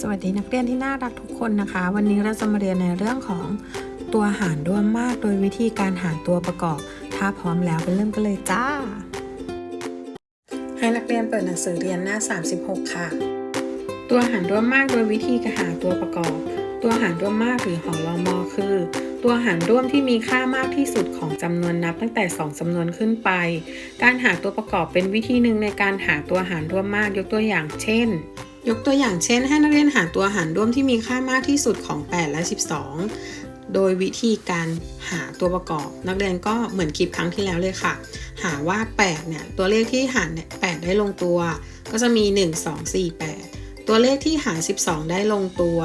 สวัสดีนักเรียนที่น่ารักทุกคนนะคะ วันนี้เราจะมาเรียนในเรื่องของตัวหารร่วมมากโดยวิธีการหารตัวประกอบ ถ้าพร้อมแล้วไปเริ่มกันเลยจ้า ให้นักเรียนเปิดหนังสือเรียนหน้า 36 ค่ะ ตัวหารร่วมมากโดยวิธีการหาตัวประกอบ ตัวหารร่วมมากหรือหอรอมอคือ ตัวหารร่วมที่มีค่ามากที่สุดของจำนวนนับตั้งแต่ 2จำนวนขึ้นไป การหาตัวประกอบเป็นวิธีหนึ่งในการหาตัวหารร่วมมากยกตัวอย่าง เช่น ยกตัวอย่างเช่น ให้นักเรียนหาตัวหารร่วมที่มีค่ามากที่สุดของ 8 และ 12 โดยวิธีการหาตัวประกอบ นักเรียนก็เหมือนคลิปครั้งที่แล้วเลยค่ะ หาว่า 8 เนี่ย ตัวเลขที่หารเนี่ย8ได้ลงตัว ก็จะมี 1 2 4 8 ตัวเลขที่หาร 12 ได้ลงตัว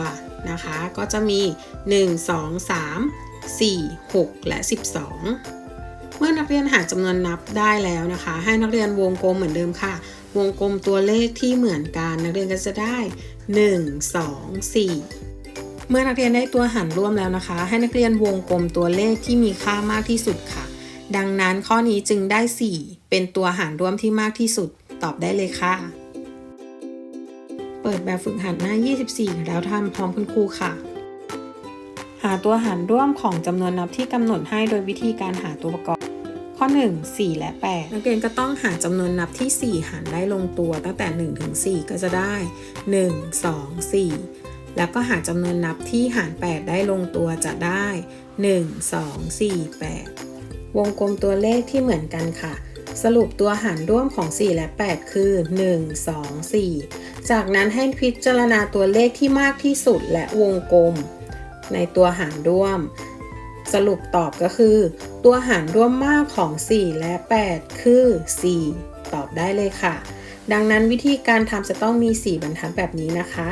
นะคะ ก็จะมี 1 2 3 4 6 และ 12 เมื่อนักเรียนหาจำนวนนับได้แล้วนะคะ ให้นักเรียนวงกลมเหมือนเดิมค่ะ วงกลมตัวเลขที่เหมือนกัน นักเรียนก็จะได้ 1 2 4 เมื่อนักเรียนได้ตัวหารร่วมแล้วนะคะ ให้นักเรียนวงกลมตัวเลขที่มีค่ามากที่สุดค่ะ ดังนั้นข้อนี้จึงได้ 4 เป็นตัวหารร่วมที่มากที่สุด ตอบได้เลยค่ะ เปิดแบบฝึกหัดหน้า 24 แล้วทำพร้อมคุณครูค่ะหาตัวหารร่วมของจำนวนนับที่กำหนดให้โดยวิธีการหาตัวประกอบ ข้อ 1 4 และ 8 นักเรียนก็ต้องหาจำนวนนับที่ 4 หารได้ลงตัวตั้งแต่ 1 ถึง 4 ก็จะได้ 1 2 4 แล้วก็หาจำนวนนับที่หาร 8 ได้ลงตัวจะได้ 1 2 4 8 วงกลมตัวเลขที่เหมือนกันค่ะ สรุปตัวหารร่วมของ 4 และ 8 คือ 1 2 4 จากนั้นให้พิจารณาตัวเลขที่มากที่สุดและวงกลม ในตัวหารร่วม สรุปตอบก็คือ ตัวหารร่วมมากของ 4 และ 8 คือ 4 ตอบได้เลยค่ะ ดังนั้นวิธีการทำจะต้องมี 4 บรรทัดแบบนี้นะคะ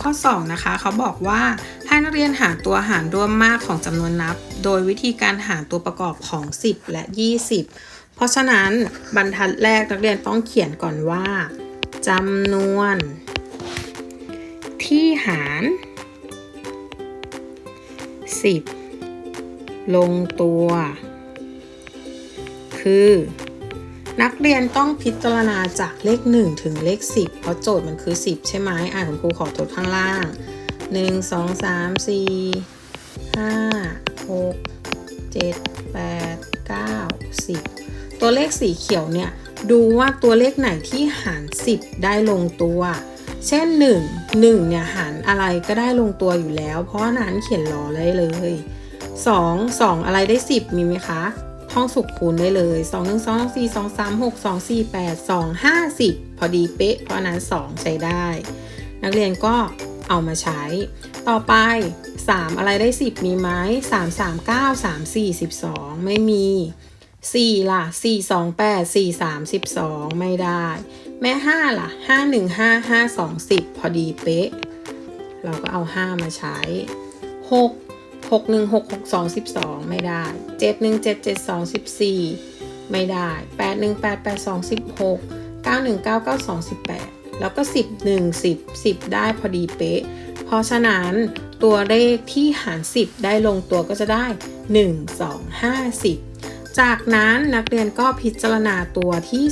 ข้อ 2 นะคะ เขาบอกว่าให้นักเรียนหาตัวหารร่วมมากของจำนวนนับ โดยวิธีการหาตัวประกอบของ 10 และ 20 เพราะฉะนั้นบรรทัดแรกนักเรียนต้องเขียนก่อนว่าจำนวน ที่หาร 10 ลงตัว คือ นักเรียนต้องพิจารณาจากเลข 1 ถึงเลข 10 เพราะโจทย์มันคือ 10 ใช่ไหมอ่านคุณครูขอทดข้างล่าง 1 2 3 4 5 6 7 8 9 10 ตัวเลขสีเขียวเนี่ยดูว่าตัวเลขไหนที่หาร 10 ได้ลงตัว เช่น 1 1เนี่ยหารอะไรก็ได้ลงตัวอยู่แล้ว เพราะนั้นเขียนรอได้เลย 2 2 อะไรได้ 10 มีไหมคะ ท่องสุขคูณได้เลย 2 1 2 4 2 3 6 2 4 8 2 5 10 พอดีเป๊ะ เพราะนั้น 2 ใช้ได้ นักเรียนก็เอามาใช้ ต่อไป 3 อะไรได้ 10 มีไหม3 3 9 3 4 12 ไม่มี 4 ล่ะ 4 2 8 4 3 12 ไม่ได้ แม่ 5 ล่ะ 5 1 5 5 2 10 พอดีเป๊ะ เราก็เอา 5 มาใช้ 6 6 1 6 6 2 12ไม่ได้7 1 7 7 2 14ไม่ได้8 1 8 8 2 16 9 1 9 9 2 18แล้วก็10 1 10 10ได้พอดีเป๊ะ เพราะฉะนั้นตัวเลขที่หาร10ได้ลงตัวก็จะได้1 2 5 10จากนั้นนักเรียนก็พิจารณาตัวที่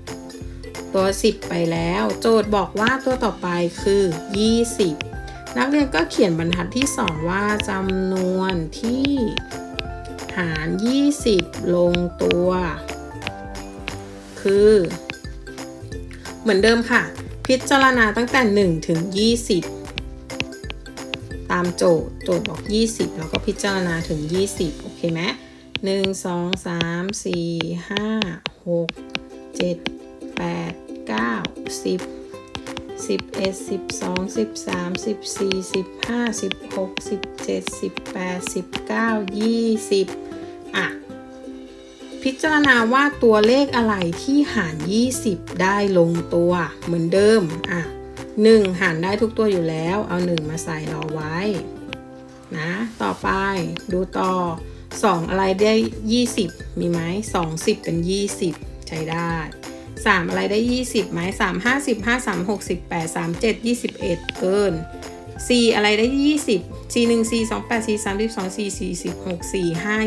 2ตัว 10 ไปแล้ว โจทย์บอกว่าตัวต่อไปคือ 20 นักเรียนก็เขียนบรรทัดที่ 2 ว่าจำนวนที่หาร 20 ลงตัว คือ เหมือนเดิมค่ะ พิจารณาตั้งแต่ 1 ถึง 20 ตามโจทย์โจทย์บอก 20 แล้วก็พิจารณาถึง 20 โอเคไหมหนึ่งสองสามสี่ห้าหกเจ็ดแปดเก้าสิบ สิบเอ็ดสิบสองสิบสามสิบสี่สิบห้าสิบหกสิบเจ็ดสิบแปดสิบเก้ายี่สิบอะ พิจารณาว่าตัวเลขอะไรที่หาร20ได้ลงตัวเหมือนเดิม อะ1หารได้ทุกตัวอยู่แล้ว เอา1มาใส่รอไว้ นะ ต่อไปดูต่อ2องอะไรได้20มีไหม2 10เป็น20ใช้ได้ 3 อะไรได้ 20ไหม3 5 15 3 68 3 7 21 เกิน4อะไรได้ 20 4 1 4 2 8 4 3 2 4 4 6 4 5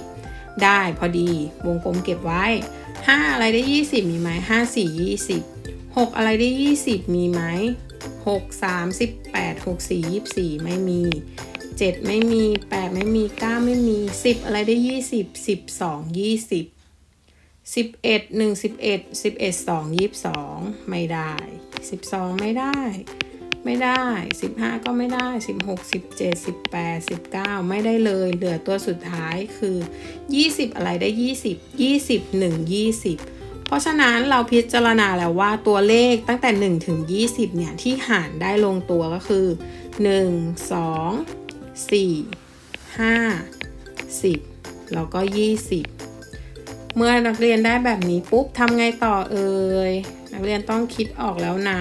20 ได้พอดีวงกลมเก็บไว้ 5 อะไรได้ 20 มีไหม5 4 20 6 อะไรได้ 20 มีไหม6 3 18 6 4 24 ไม่มี 7 ไม่มี 8 ไม่มี 9 ไม่มี 10 อะไรได้ 20 12 20 11 1 11 11 2 22ไม่ได้12ไม่ได้ ไม่ได้15ก็ไม่ได้16 17 18 19ไม่ได้เลย เหลือตัวสุดท้ายคือ20อะไรได้20 20 1 20เพราะฉะนั้นเราพิจารณาแล้วว่าตัวเลขตั้งแต่1ถึง20 เนี่ย ที่หารได้ลงตัวก็คือ 1 2 4 5 10 แล้วก็ 20 เมื่อนักเรียนได้แบบนี้ปุ๊บทำไงต่อเอ่ยนักเรียนต้องคิดออกแล้วนะ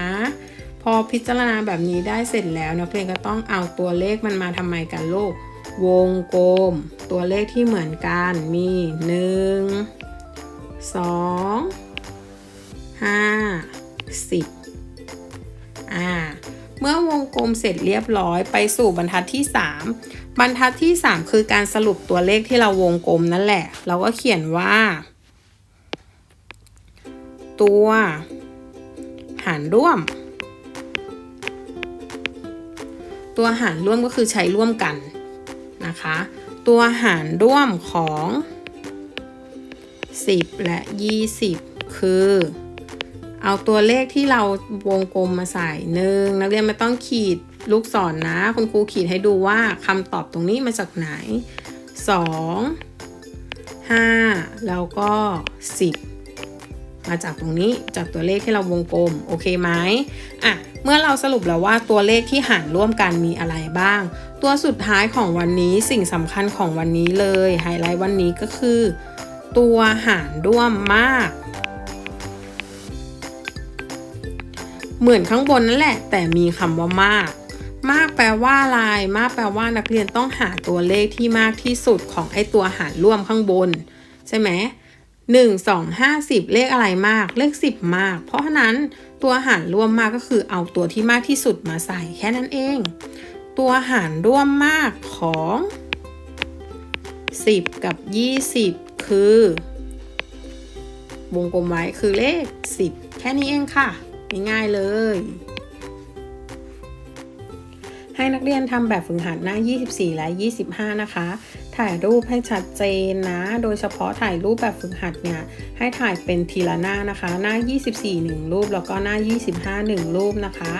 พอพิจารณาแบบนี้ได้เสร็จแล้ว นักเรียนก็ต้องเอาตัวเลขมันมาทำไมกันลูกวงกลม ตัวเลขที่เหมือนกันมี 1 2 5 10อ่าเมื่อวงกลมเสร็จเรียบร้อยไปสู่บรรทัดที่ 3 บรรทัดที่ 3 คือการสรุปตัวเลขที่เราวงกลมนั่นแหละ เราก็เขียนว่า ตัว หารร่วม ตัวหารร่วมก็คือใช้ร่วมกันนะคะ ตัวหารร่วมของ 10 และ 20 คือ เอาตัวเลขที่เราวงกลมมาใส่หนึ่งนักเรียนไม่ต้องขีดลูกศรนนะ คุณครูขีดให้ดูว่าคำตอบตรงนี้มาจากไหน 2 5 แล้วก็ 10 มาจากตรงนี้จากตัวเลขที่เราวงกลม โอเคไหมอะเมื่อเราสรุปแล้วว่าตัวเลขที่หารร่วมกันมีอะไรบ้าง ตัวสุดท้ายของวันนี้สิ่งสำคัญของวันนี้เลยไฮไลท์วันนี้ก็คือ ตัวหารร่วมมาก เหมือนข้างบนนั่นแหละ แต่มีคำว่ามาก มากแปลว่าอะไรมากแปลว่านักเรียนต้องหาตัวเลขที่มากที่สุดของไอตัวหารร่วมข้างบน ใช่ไหมหนึ่งสองห้าสิบเลขอะไรมาก เลขสิบมาก เพราะฉะนั้นตัวหารร่วมมากก็คือเอาตัวที่มากที่สุดมาใส่แค่นั้นเอง ตัวหารร่วมมากของ 10 กับ 20 คือ วงกลมไว้คือเลข 10 แค่นี้เองค่ะ ง่ายๆเลย ให้นักเรียนทำแบบฝึกหัดหน้า 24 และ 25 นะคะ ถ่ายรูปให้ชัดเจนนะ โดยเฉพาะถ่ายรูปแบบฝึกหัดเนี่ย ให้ถ่ายเป็นทีละหน้านะคะ หน้า 24 1 รูป แล้วก็หน้า 25 1 รูปนะคะ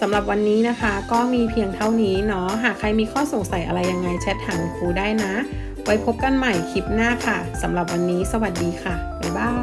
สำหรับวันนี้นะคะก็มีเพียงเท่านี้เนาะ หากใครมีข้อสงสัยอะไรยังไงแชทถามครูได้นะ ไว้พบกันใหม่คลิปหน้าค่ะ สำหรับวันนี้สวัสดีค่ะ บ๊ายบาย